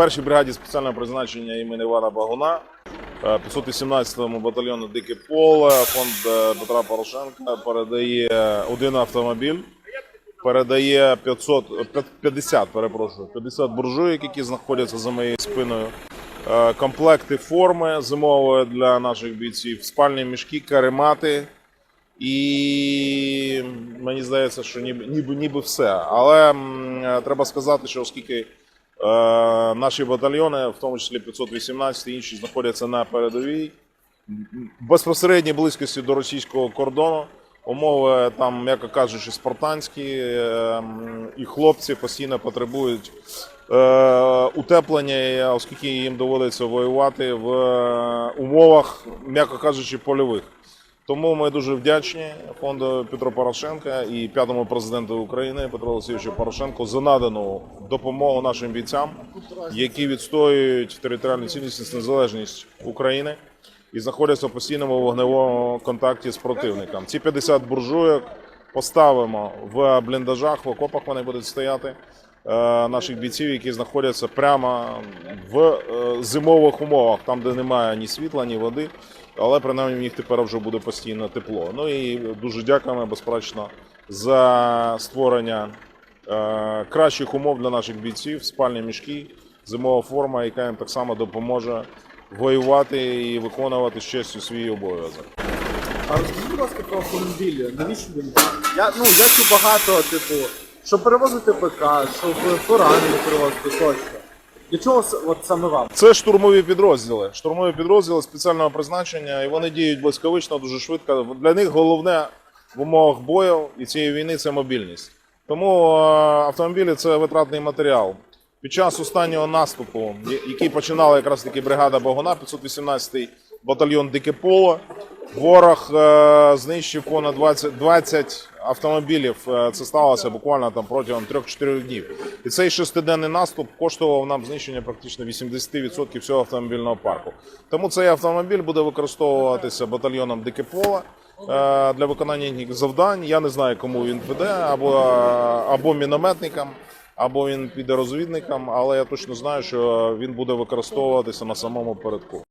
першій бригаді спеціального призначення імені Івана Багуна, е, 518-му батальйону Дике Поле, фонд е, Петра Порошенка передає один автомобіль, передає 500, е, 50, перепрошую, 50 буржуйок, які знаходяться за моєю спиною. е, Комплекти форми зимової для наших бійців, спальні мішки, каремати, і мені здається, що ніби, ніби, ніби все. Але м, е, треба сказати, що оскільки е, наші батальйони, в тому числі 518 і інші, знаходяться на передовій, безпосередній близькості до російського кордону. Умови там, м'яко кажучи, спартанські, е, і хлопці постійно потребують е, утеплення, оскільки їм доводиться воювати в е, умовах, м'яко кажучи, польових. Тому ми дуже вдячні фонду Петро Порошенка і п'ятому президенту України Петру Олексійовичу Порошенку за надану допомогу нашим бійцям, які відстоюють територіальну цілісність незалежність України і знаходяться в постійному вогневому контакті з противником. Ці 50 буржуйок поставимо в бліндажах, в окопах вони будуть стояти. е, Наших бійців, які знаходяться прямо в е, зимових умовах, там де немає ні світла, ні води, але принаймні в них тепер вже буде постійно тепло. Ну і дуже дякуємо безперечно за створення е, кращих умов для наших бійців, спальні мішки, зимова форма, яка їм так само допоможе воювати і виконувати з честю свій обов'язок. А розкажіть, будь ласка, про автомобілі. Навіщо він? Я, ну, я чув багато, типу, щоб перевозити ПК, щоб поранені перевозити тощо. Для чого с- от саме вам? Це штурмові підрозділи. Штурмові підрозділи спеціального призначення, і вони діють блискавично, дуже швидко. Для них головне в умовах бою і цієї війни це мобільність. Тому е, автомобілі це витратний матеріал. Під час останнього наступу, я- який починала якраз таки бригада Богуна, 518-й батальйон Дике Поло, ворог е, знищив понад 20, 20 автомобілів. Е, Це сталося буквально там протягом 3-4 днів. І цей шестиденний наступ коштував нам знищення практично 80% всього автомобільного парку. Тому цей автомобіль буде використовуватися батальйоном Дике Поле е, для виконання їхніх завдань. Я не знаю, кому він піде, або, або мінометникам, або він піде розвідникам, але я точно знаю, що він буде використовуватися на самому передку.